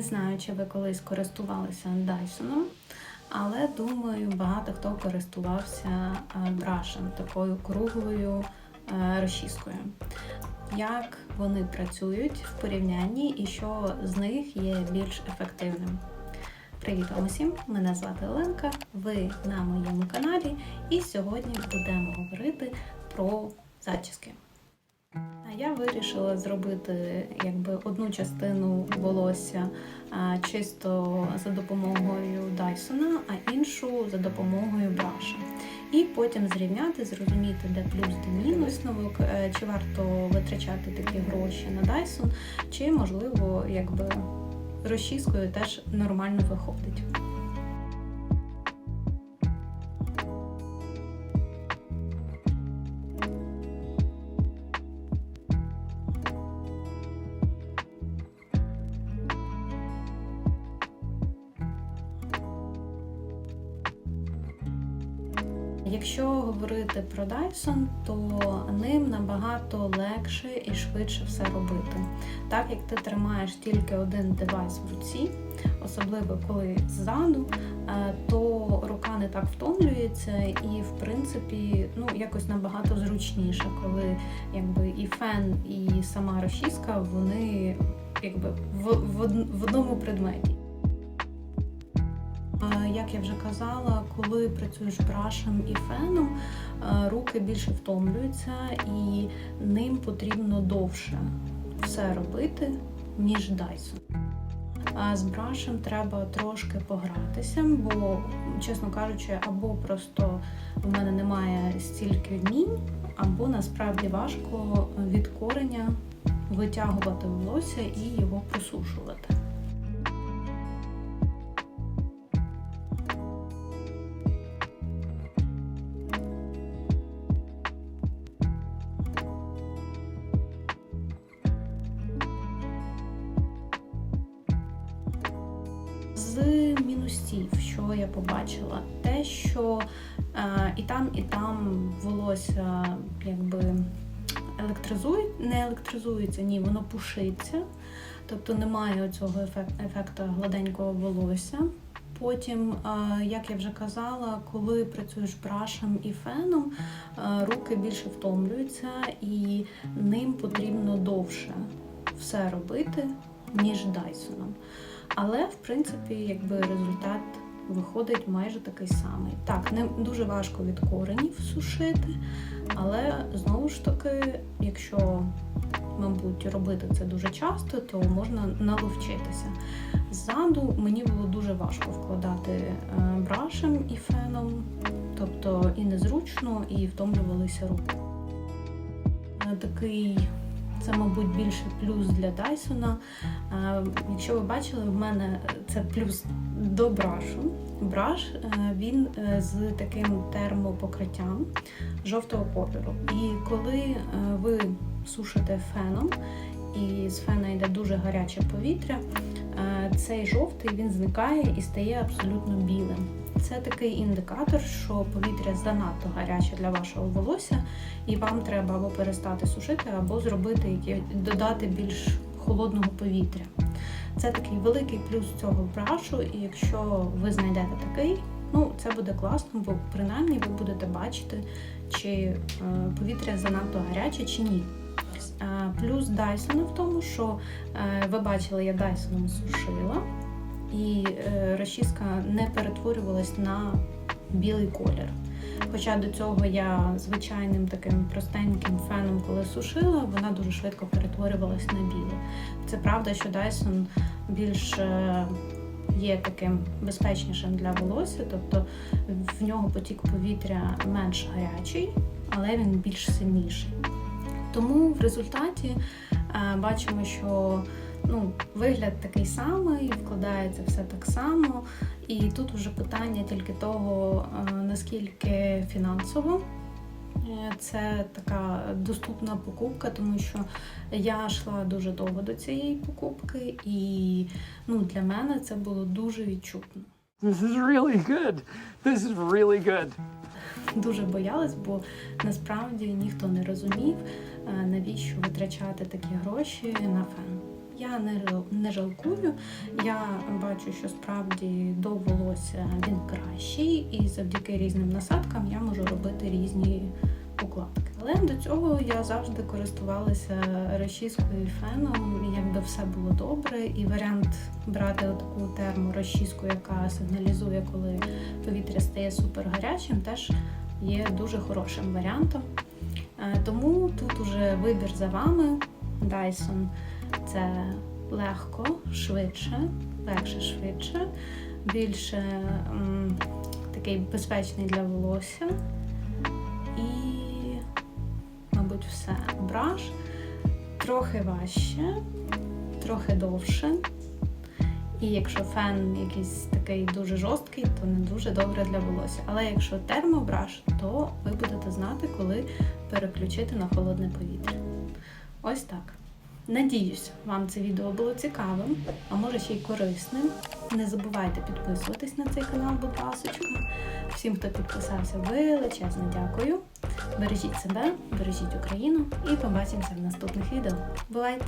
Не знаю, чи ви колись користувалися Dyson, але думаю, багато хто користувався е, брашем, такою круглою е, розчіскою. Як вони працюють в порівнянні і що з них є більш ефективним? Привіт усім! Мене звати Оленка, ви на моєму каналі, і сьогодні будемо говорити про зачіски. Я вирішила зробити якби одну частину волосся чисто за допомогою Дайсона, а іншу за допомогою браша. І потім зрівняти, зрозуміти, де плюс, де мінус. Висновок, е, чи варто витрачати такі гроші на Дайсон, чи можливо, якби розчіскою теж нормально виходить. Якщо говорити про Dyson, то ним набагато легше і швидше все робити. Так як ти тримаєш тільки один девайс в руці, особливо коли ззаду, е, то рука не так втомлюється і, в принципі, ну якось набагато зручніше, коли якби і фен, і сама розчіска вони якби в, в, в одному предметі. Як я вже казала, коли працюєш брашем і феном, е, руки більше втомлюються і ним потрібно довше все робити, ніж Dyson. А з брашем треба трошки погратися, бо, чесно кажучи, або просто в мене немає стільки вмінь, або насправді важко від кореня витягувати волосся і його просушувати. Мінусів, що я побачила, те, що е, і там, і там волосся якби електризує, не електризується, ні, воно пушиться, тобто немає цього ефект, ефекту гладенького волосся. Потім, е, як я вже казала, коли працюєш брашем і феном, е, руки більше втомлюються і ним потрібно довше все робити, ніж Дайсоном. Але в принципі, якби результат виходить майже такий самий. Так, не дуже важко від коренів сушити, але знову ж таки, якщо, мабуть, робити це дуже часто, то можна наловчитися. Ззаду мені було дуже важко вкладати е, брашем і феном, тобто і незручно, і втомлювалися руки. Е, Такий це, мабуть, більше плюс для Дайсона. Якщо ви бачили, в мене це плюс до брашу. Браш е, він е, з таким термопокриттям жовтого кольору. І коли е, ви сушите феном, і з фена йде дуже гаряче повітря, цей жовтий він зникає і стає абсолютно білим. Це такий індикатор, що повітря занадто гаряче для вашого волосся, і вам треба або перестати сушити, або зробити додати більш холодного повітря. Це такий великий плюс цього брашу, і якщо ви знайдете такий, ну це буде класно, бо принаймні ви будете бачити, чи е, повітря занадто гаряче чи ні. Плюс Dyson в тому, що е, ви бачили, я Dyson сушила, і е, розчіска не перетворювалась на білий колір. Хоча до цього я звичайним таким простеньким феном, коли сушила, вона дуже швидко перетворювалась на білу. Це правда, що Dyson більш е, є таким безпечнішим для волосся, тобто в нього потік повітря менш гарячий, але він більш сильніший. Тому в результаті е, бачимо, що ну, вигляд такий самий, вкладається все так само. І тут вже питання тільки того, е, наскільки фінансово е, це така доступна покупка, тому що я йшла дуже довго до цієї покупки, і ну, для мене це було дуже відчутно. This is really good. This is really good. Дуже боялась, бо насправді ніхто не розумів, е, навіщо витрачати такі гроші на фен. Я не, не жалкую. Я бачу, що справді до волосся він кращий, і завдяки різним насадкам я можу робити різні. Але до цього я завжди користувалася розчіскою і феном, якби все було добре. І варіант брати таку терму терморозчіску, яка сигналізує, коли повітря стає супер гарячим, теж є дуже хорошим варіантом. Е, Тому тут уже вибір за вами. Dyson це легко, швидше, легше, швидше, більше м, такий безпечний для волосся. Все. Трохи важче, трохи довше. І якщо фен якийсь такий дуже жорсткий, то не дуже добре для волосся. Але якщо термобраш, то ви будете знати, коли переключити на холодне повітря. Ось так. Надіюсь, вам це відео було цікавим, а може ще й корисним. Не забувайте підписуватись на цей канал, будь ласочка. Всім, хто підписався, величезне дякую. Бережіть себе, бережіть Україну і побачимося в наступних відео. Бувайте!